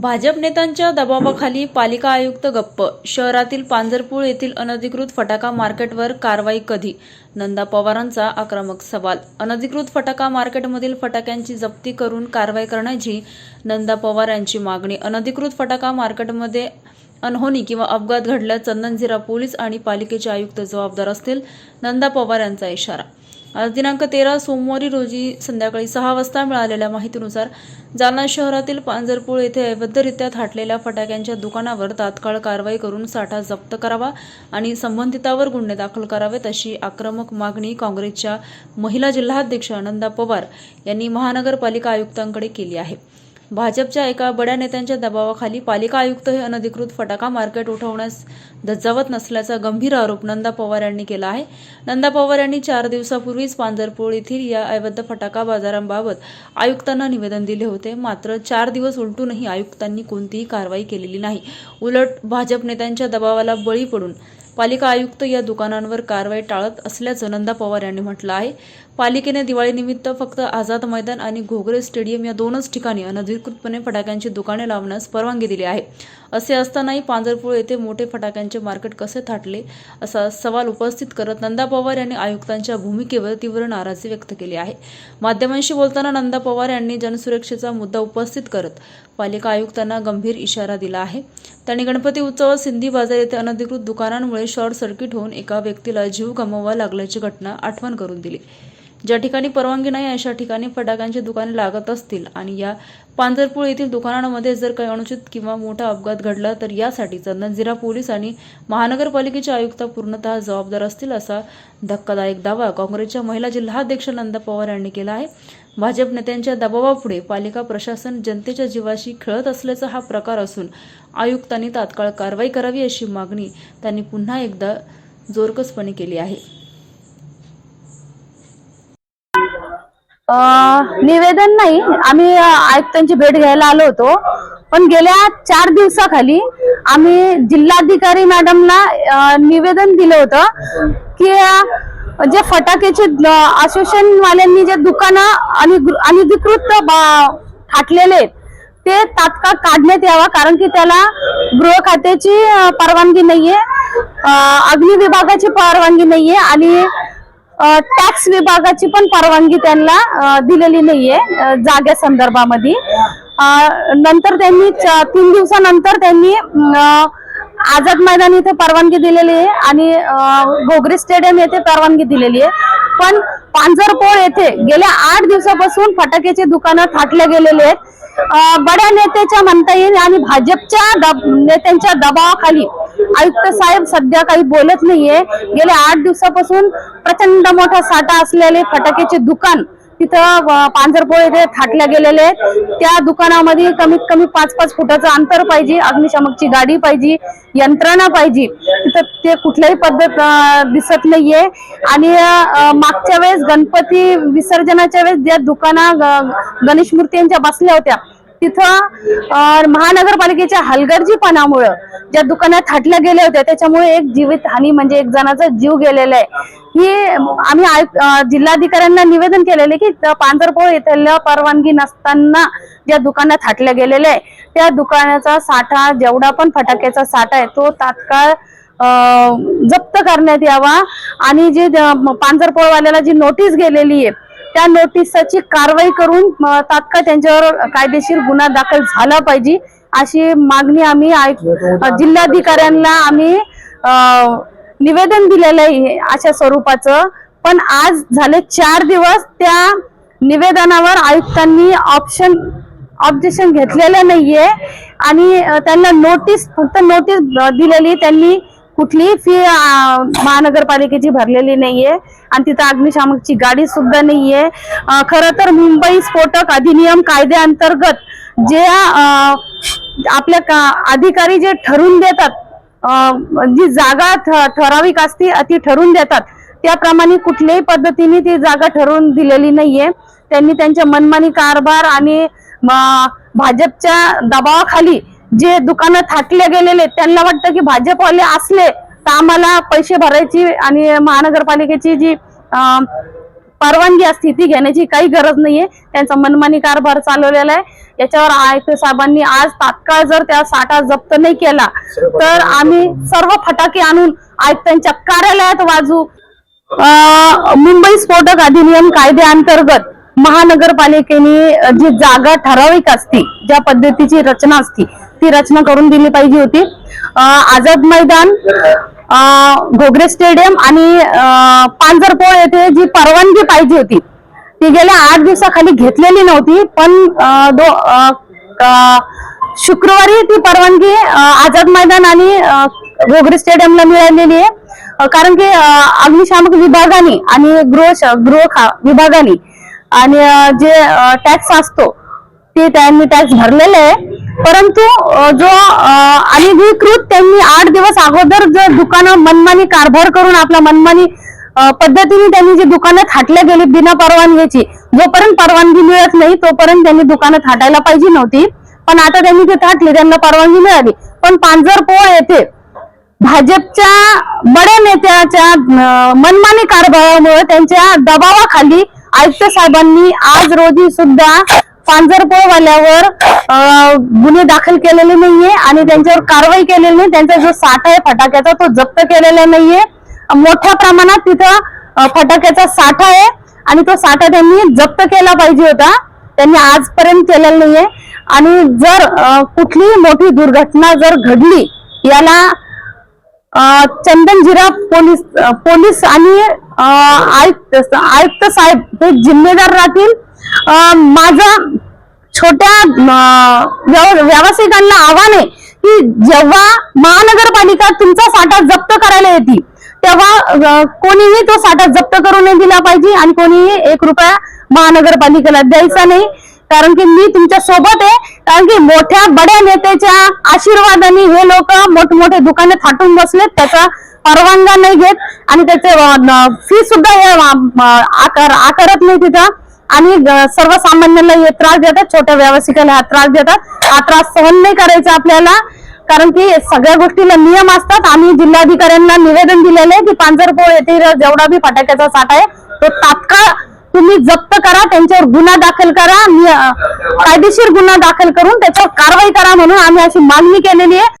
भाजप नेत्यांच्या दबावाखाली पालिका आयुक्त गप्प. शहरातील पांजरपूळ येथील अनधिकृत फटाका मार्केटवर कारवाई कधी? नंदा पवारांचा आक्रमक सवाल. अनधिकृत फटाका मार्केटमधील फटाक्यांची जप्ती करून कारवाई करण्याची नंदा पवार यांची मागणी. अनधिकृत फटाका मार्केटमध्ये अनहोनी किंवा अपघात घडल्यास चंदनझिरा पोलीस आणि पालिकेचे आयुक्त जबाबदार असतील नंदा पवार यांचा इशारा. आज दिनांक तेरा सोमवारी रोजी संध्याकाळी सहा वाजता मिळालेल्या माहितीनुसार जालना शहरातील पांजरपूळ येथे अवैधरित्या थाटलेल्या फटाक्यांच्या दुकानावर तात्काळ कारवाई करून साठा जप्त करावा आणि संबंधितावर गुन्हे दाखल करावेत अशी आक्रमक मागणी काँग्रेसच्या महिला जिल्हाध्यक्ष आनंदा पवार यांनी महानगरपालिका आयुक्तांकडे केली आहे. भाजपच्या एका बड्या नेत्यांच्या दबावाखाली पालिका आयुक्त हे अनधिकृत फटाका मार्केट उठवण्यास धजावत नसल्याचा गंभीर आरोप नंदा पवार यांनी केला आहे. नंदा पवार यांनी चार दिवसापूर्वीच पांजरपूळ येथील या अवैध फटाका बाजारांबाबत आयुक्तांना निवेदन दिले होते. मात्र चार दिवस उलटूनही आयुक्तांनी कोणतीही कारवाई केलेली नाही. उलट भाजप नेत्यांच्या दबावाला बळी पडून पालिका आयुक्त या दुकानांवर कारवाई टाळत असल्याचं नंदा पवार यांनी म्हटलं आहे. पालिकेने दिवाळीनिमित्त फक्त आझाद मैदान आणि घोगरे स्टेडियम या दोनच ठिकाणी अनधिकृतपणे फटाक्यांची दुकाने लावण्यास परवानगी दिली आहे. असे असतानाही पांजरपूळ येथे मोठे फटाक्यांचे मार्केट कसे थाटले असा सवाल उपस्थित करत नंदा पवार यांनी आयुक्तांच्या भूमिकेवर तीव्र नाराजी व्यक्त केली आहे. माध्यमांशी बोलताना नंदा पवार यांनी जनसुरक्षेचा मुद्दा उपस्थित करत पालिका आयुक्तांना गंभीर इशारा दिला आहे. त्यांनी गणपती उत्सवात सिंधी बाजार येथे अनधिकृत दुकानांमुळे शॉर्ट सर्किट होऊन एका व्यक्तीला जीव गमवावा लागल्याची घटना आठवण करून दिली. ज्या ठिकाणी परवानगी नाही अशा ठिकाणी फटाक्यांची दुकाने लागत असतील. आणि या पांजरपूळ येथील दुकानांमध्ये जर काही अनुचित किंवा मोठा अपघात घडला तर यासाठी चंदनझिरा पोलीस आणि महानगरपालिकेचे आयुक्त पूर्णतः जबाबदार असतील असा धक्कादायक दावा काँग्रेसच्या महिला जिल्हाध्यक्ष नंदा पवार यांनी केला आहे. भाजप नेत्यांच्या दबावापुढे पालिका प्रशासन जनतेच्या जीवाशी खेळत असल्याचा हा प्रकार असून आयुक्तांनी तात्काळ कारवाई करावी अशी मागणी त्यांनी पुन्हा एकदा जोरकसपणे केली आहे. निवेदन नाही. आम्ही आयुक्तांची भेट घ्यायला आलो होतो. पण गेल्या चार दिवसाखाली आम्ही जिल्हाधिकारी मॅडमला निवेदन दिलं होतं की जे फटाक्याचे असोसिएशनवाल्यांनी जे दुकानं आणि अनधिकृत बा- फाटलेले आहेत, ते तात्काळ काढण्यात यावा कारण की त्याला गृह खात्याची परवानगी नाहीये अं, अग्नि विभागाची परवानगी नाहीये आणि टॅक्स विभागाची पण परवानगी त्यांना दिलेली नाहीये अ, जागे संदर्भामध्ये. नंतर त्यांनी तीन दिवसानंतर त्यांनी आझाद मैदान इथे परवानगी दिलेली आहे आणि घोगरे स्टेडियम येथे परवानगी दिलेली आहे. पण पांजरपोळ येथे गेल्या आठ दिवसापासून फटाक्याचे दुकानं थाटले गेलेले आहेत. बड्या नेत्याच्या म्हणता येईल आणि भाजपच्या दब- नेत्यांच्या दबावाखाली आयुक्त साहेब सध्या काही बोलत नाहीये. गेल्या आठ दिवसापासून प्रचंड मोठा साठा असलेले फटाक्याचे दुकान तिथं अ, पांजरपोळ येथे थाटल्या गेलेले आहेत. त्या दुकानामध्ये कमीत कमी पाच पाच फुटाचं अंतर पाहिजे अग्निशामकची गाडी पाहिजे यंत्रणा पाहिजे. तिथं ते कुठल्याही पद्धत दिसत नाहीये. आणि मागच्या वेळेस गणपती विसर्जनाच्या वेळेस ज्या दुकाना ग- गणेश मूर्तींच्या बसल्या होत्या तिथं महानगरपालिकेच्या हलगर्जीपणामुळं ज्या दुकानात थाटल्या गेल्या होत्या त्याच्यामुळे एक जीवित हानी म्हणजे एक जणाचा जीव गेलेला आहे. ही आम्ही जिल्हाधिकाऱ्यांना निवेदन केलेले की त- पांजरपोळ येथील परवानगी नसताना ज्या दुकानात थाटल्या गेलेल्या आहे त्या दुकानाचा साठा जेवढा पण फटाक्याचा साठा आहे तो तात्काळ जप्त करण्यात यावा. आणि जे द- पांजरपोळवाल्याला जी नोटीस गेलेली आहे त्या नोटीसची कारवाई करून तात्काळ त्यांच्यावर कायदेशीर गुन्हा दाखल झाला पाहिजे अशी मागणी आम्ही जिल्हाधिकाऱ्यांना आम्ही निवेदन दिलेलं आहे अशा स्वरूपाचं. पण आज झाले चार दिवस त्या निवेदनावर आयुक्तांनी ऑप्शन ऑब्जेक्शन घेतलेलं नाहीये. आणि त्यांना नोटीस फक्त नोटीस दिलेली त्यांनी कुठलीही फी महानगरपालिकेची भरलेली नाहीये. आणि तिथं अग्निशामकची गाडी सुद्धा नाहीये. खरं तर मुंबई स्फोटक अधिनियम कायद्याअंतर्गत जे आपल्या का- अधिकारी जे ठरून देतात जी जागा ठ- ठराविक असते ती ठरून देतात त्याप्रमाणे कुठल्याही पद्धतीने ती जागा ठरवून दिलेली नाहीये. त्यांनी त्यांच्या मनमानी कारभार आणि म, भाजपच्या दबावाखाली जे दुकानं थाटले गेलेले त्यांना वाटतं की भाजपवाले असले तर आम्हाला पैसे भरायची आणि महानगरपालिकेची जी परवानगी असते ती घेण्याची काही गरज नाहीये. त्यांचा मनमानी कारभार चालवलेला आहे. याच्यावर आयुक्त साहेबांनी आज तात्काळ जर त्या साठा जप्त नाही केला तर आम्ही सर्व फटाके आणून आयुक्तांच्या कार्यालयात वाजू मुंबई स्फोटक अधिनियम कायद्याअंतर्गत महानगरपालिकेने जी जागा ठराविक असती ज्या पद्धतीची रचना असती ती रचना करून दिली पाहिजे होती. आझाद मैदान अं, घोगरे स्टेडियम आणि पांझरपोळ पांजरपोळ येथे जी परवानगी पाहिजे होती ती गेल्या आठ दिवसाखाली घेतलेली नव्हती पण दो अं, अं, शुक्रवारी ती परवानगी आझाद मैदान आणि घोगरे स्टेडियमला मिळालेली आहे. कारण की अग्निशामक विभागाने आणि गृह गृह खा- विभागाने आणि जे टॅक्स असतो ते त्यांनी टॅक्स भरलेले आहे. परंतु जो अनधिकृत त्यांनी आठ दिवस अगोदर जो दुकानं मनमानी कारभार करून आपला मनमानी पद्धतीने त्यांनी जी दुकानं थाटल्या गेली बिना परवानगीची जोपर्यंत परवानगी मिळत नाही तोपर्यंत त्यांनी दुकानं थाटायला पाहिजे नव्हती. पण आता त्यांनी ते थाटली त्यांना परवानगी मिळाली. पण पांजरपोळ येथे भाजपच्या बड्या नेत्याच्या मनमानी कारभारामुळे त्यांच्या दबावाखाली आयुक्त साहेबांनी आज रोजी सुद्धा पांजरपोळवाल्यावर अं, गुन्हे दाखल केलेले नाहीये आणि त्यांच्यावर कारवाई केलेली नाही. त्यांचा जो साठा आहे फटाक्याचा तो जप्त केलेला नाहीये. मोठ्या प्रमाणात तिथं फटाक्याचा साठा आहे आणि तो साठा त्यांनी जप्त केला पाहिजे होता. त्यांनी आजपर्यंत केलेला नाहीये. आणि जर कुठलीही मोठी दुर्घटना जर घडली याला चंदन जिरा पोलीस पोलीस आणि आयुक्त आयुक्त साहेब हे जिम्मेदार राहतील. माझा माझं छोट्या व्यव- व्यावसायिकांना आव्हान आहे की जेव्हा महानगरपालिका तुमचा साठा जप्त करायला येते तेव्हा कोणीही तो साठा जप्त करून नाही दिला पाहिजे आणि कोणीही एक रुपया महानगरपालिकेला द्यायचा नाही. कारण की मी तुमच्यासोबत आहे. कारण की मोठ्या बड्या नेत्याच्या आशीर्वादाने हे लोक मोठमोठे दुकाने थाटून बसलेत त्याचा परवानगा नाही घेत. आणि त्याचे फी सुद्धा हे आकार आकारत नाही तिथं. आणि सर्वसामान्यांना हे त्रास देतात. छोट्या व्यावसायिकाला हा त्रास देतात. हा त्रास सहन नाही करायचा आपल्याला. कारण की सगळ्या गोष्टीला नियम असतात. आम्ही जिल्हाधिकाऱ्यांना निवेदन दिलेलं आहे की पांजरपोळ येथे जेवढा बी फटाक्याचा साठा आहे तो तात्काळ तुम्ही जप्त करा त्यांच्यावर गुन्हा दाखल करा कायदेशीर गुन्हा दाखल करून त्याच्यावर कारवाई करा म्हणून आम्ही अशी मागणी केलेली आहे.